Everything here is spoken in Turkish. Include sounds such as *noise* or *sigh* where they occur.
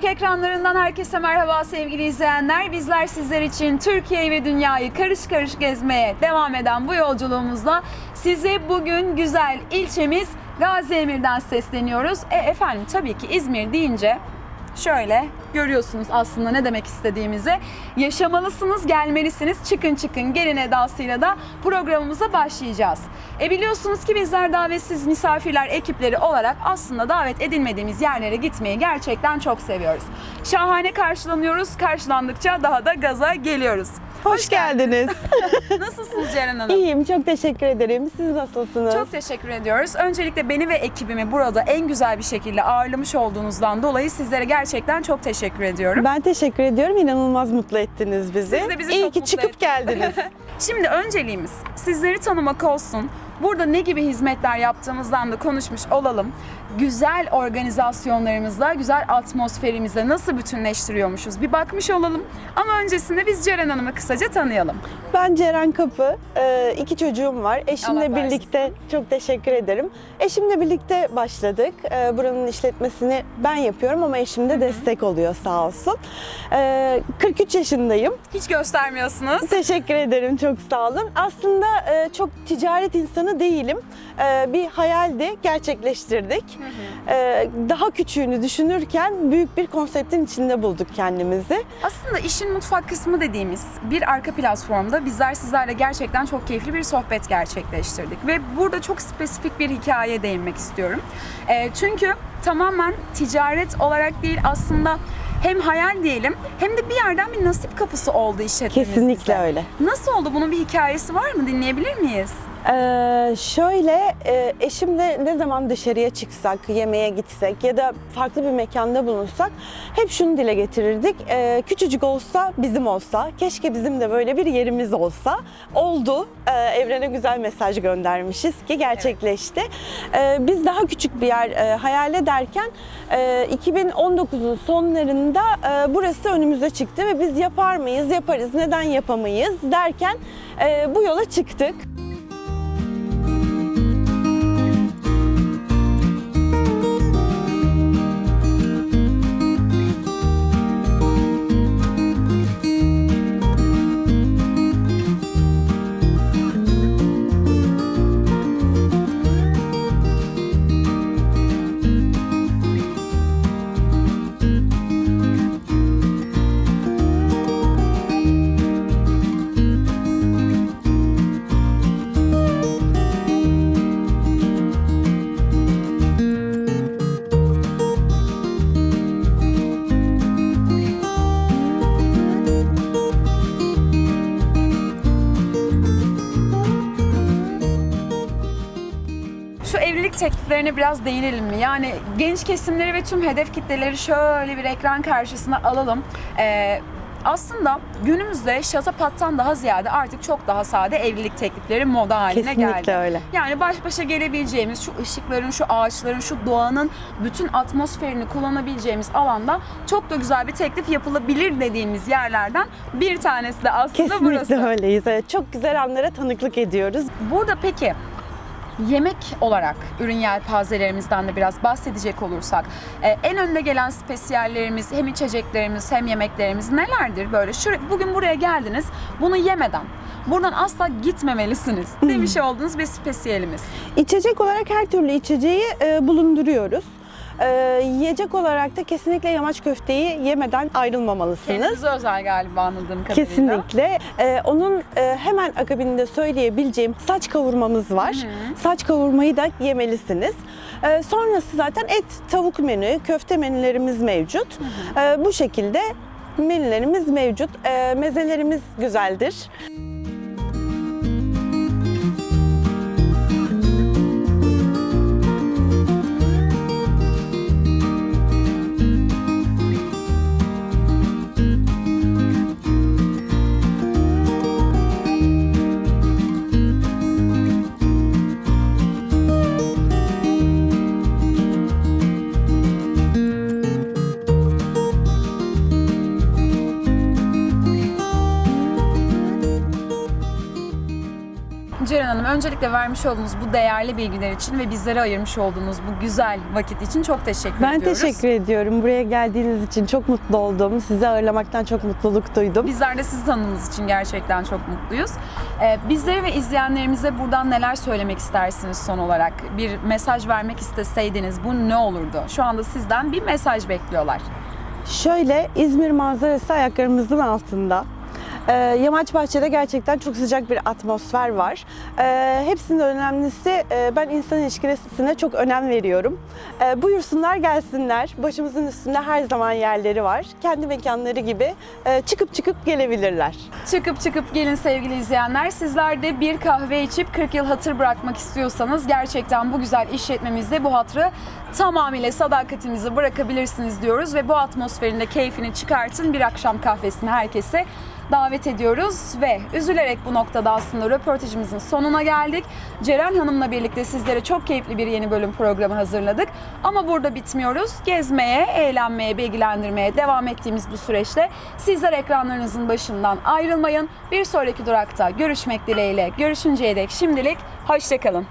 Türk ekranlarından herkese merhaba sevgili izleyenler. Bizler sizler için Türkiye ve dünyayı karış karış gezmeye devam eden bu yolculuğumuzda size bugün güzel ilçemiz Gazi Emir'den sesleniyoruz. E efendim tabii ki İzmir deyince şöyle görüyorsunuz aslında ne demek istediğimizi. Yaşamalısınız, gelmelisiniz. Çıkın çıkın gelin edasıyla da programımıza başlayacağız. E biliyorsunuz ki bizler davetsiz misafirler ekipleri olarak aslında davet edilmediğimiz yerlere gitmeyi gerçekten çok seviyoruz. Şahane karşılanıyoruz. Karşılandıkça daha da gaza geliyoruz. Hoş geldiniz. *laughs* Nasılsınız Ceren Hanım? İyiyim, çok teşekkür ederim. Siz nasılsınız? Çok teşekkür ediyoruz. Öncelikle beni ve ekibimi burada en güzel bir şekilde ağırlamış olduğunuzdan dolayı sizlere gerçekten çok teşekkür ediyorum. Ben teşekkür ediyorum. İnanılmaz mutlu ettiniz bizi. Siz de bizi İyi çok ki mutlu çıkıp ettiniz. geldiniz. *laughs* Şimdi önceliğimiz sizleri tanımak olsun. Burada ne gibi hizmetler yaptığımızdan da konuşmuş olalım. Güzel organizasyonlarımızla, güzel atmosferimizle nasıl bütünleştiriyormuşuz bir bakmış olalım. Ama öncesinde biz Ceren Hanım'ı kısaca tanıyalım. ben Ceren Kapı. Ee, iki çocuğum var. Allah Eşimle bağışlasın. birlikte çok teşekkür ederim. Eşimle birlikte başladık. Ee, buranın işletmesini ben yapıyorum ama eşim de destek oluyor sağ olsun. Ee, 43 yaşındayım. Hiç göstermiyorsunuz. Teşekkür ederim, çok sağ olun. Aslında e, çok ticaret insanı değilim. Bir hayaldi, gerçekleştirdik. E, daha küçüğünü düşünürken büyük bir konseptin içinde bulduk kendimizi. Aslında işin mutfak kısmı dediğimiz bir arka platformda bizler sizlerle gerçekten çok keyifli bir sohbet gerçekleştirdik. Ve burada çok spesifik bir hikayeye değinmek istiyorum. Ee, çünkü tamamen ticaret olarak değil aslında hem hayal diyelim hem de bir yerden bir nasip kapısı oldu işletmemiz Kesinlikle bize. öyle. Nasıl oldu? Bunun bir hikayesi var mı? Dinleyebilir miyiz? Ee, şöyle e, eşimle ne zaman dışarıya çıksak, yemeğe gitsek ya da farklı bir mekanda bulunsak hep şunu dile getirirdik. Ee, küçücük olsa bizim olsa, keşke bizim de böyle bir yerimiz olsa. Oldu. Ee, evrene güzel mesaj göndermişiz ki gerçekleşti. Ee, biz daha küçük bir yer e, hayal ederken e, 2019'un sonlarında e, burası önümüze çıktı ve biz yapar mıyız, yaparız, neden yapamayız derken e, bu yola çıktık. Evlilik tekliflerine biraz değinelim mi? Yani genç kesimleri ve tüm hedef kitleleri şöyle bir ekran karşısına alalım. Ee, aslında günümüzde şatapattan daha ziyade artık çok daha sade evlilik teklifleri moda haline Kesinlikle geldi. öyle. Yani baş başa gelebileceğimiz şu ışıkların, şu ağaçların, şu doğanın bütün atmosferini kullanabileceğimiz alanda çok da güzel bir teklif yapılabilir dediğimiz yerlerden bir tanesi de aslında Kesinlikle burası. öyleyiz. Evet, çok güzel anlara tanıklık ediyoruz. Burada peki yemek olarak ürün yelpazelerimizden de biraz bahsedecek olursak e, en önde gelen spesiyallerimiz hem içeceklerimiz hem yemeklerimiz nelerdir? Böyle şu, bugün buraya geldiniz bunu yemeden buradan asla gitmemelisiniz demiş olduğunuz bir spesiyelimiz. İçecek olarak her türlü içeceği e, bulunduruyoruz. E, yiyecek olarak da kesinlikle yamaç köfteyi yemeden ayrılmamalısınız. Kendinize özel galiba anladığım kadarıyla. Kesinlikle. E, onun e, hemen akabinde söyleyebileceğim saç kavurmamız var. Saç kavurmayı da yemelisiniz. E, sonrası zaten et, tavuk menü, köfte menülerimiz mevcut. E, bu şekilde menülerimiz mevcut. E, mezelerimiz güzeldir. Hanım öncelikle vermiş olduğunuz bu değerli bilgiler için ve bizlere ayırmış olduğunuz bu güzel vakit için çok teşekkür Ben ediyoruz. teşekkür ediyorum. Buraya geldiğiniz için çok mutlu oldum. Sizi ağırlamaktan çok mutluluk duydum. Bizler de sizi tanıdığımız için gerçekten çok mutluyuz. Ee, bizlere ve izleyenlerimize buradan neler söylemek istersiniz son olarak? Bir mesaj vermek isteseydiniz bu ne olurdu? Şu anda sizden bir mesaj bekliyorlar. Şöyle İzmir manzarası ayaklarımızın altında. Ee, Yamaç Bahçe'de gerçekten çok sıcak bir atmosfer var. Ee, hepsinden önemlisi e, ben insan ilişkilerine çok önem veriyorum. Ee, buyursunlar gelsinler. Başımızın üstünde her zaman yerleri var. Kendi mekanları gibi e, çıkıp çıkıp gelebilirler. Çıkıp çıkıp gelin sevgili izleyenler. Sizler de bir kahve içip 40 yıl hatır bırakmak istiyorsanız gerçekten bu güzel işletmemizde bu hatırı tamamıyla sadakatinizi bırakabilirsiniz diyoruz ve bu atmosferinde keyfini çıkartın. Bir akşam kahvesini herkese davet ediyoruz ve üzülerek bu noktada aslında röportajımızın sonuna geldik. Ceren Hanım'la birlikte sizlere çok keyifli bir yeni bölüm programı hazırladık. Ama burada bitmiyoruz. Gezmeye, eğlenmeye, bilgilendirmeye devam ettiğimiz bu süreçte sizler ekranlarınızın başından ayrılmayın. Bir sonraki durakta görüşmek dileğiyle. Görüşünceye dek şimdilik hoşçakalın.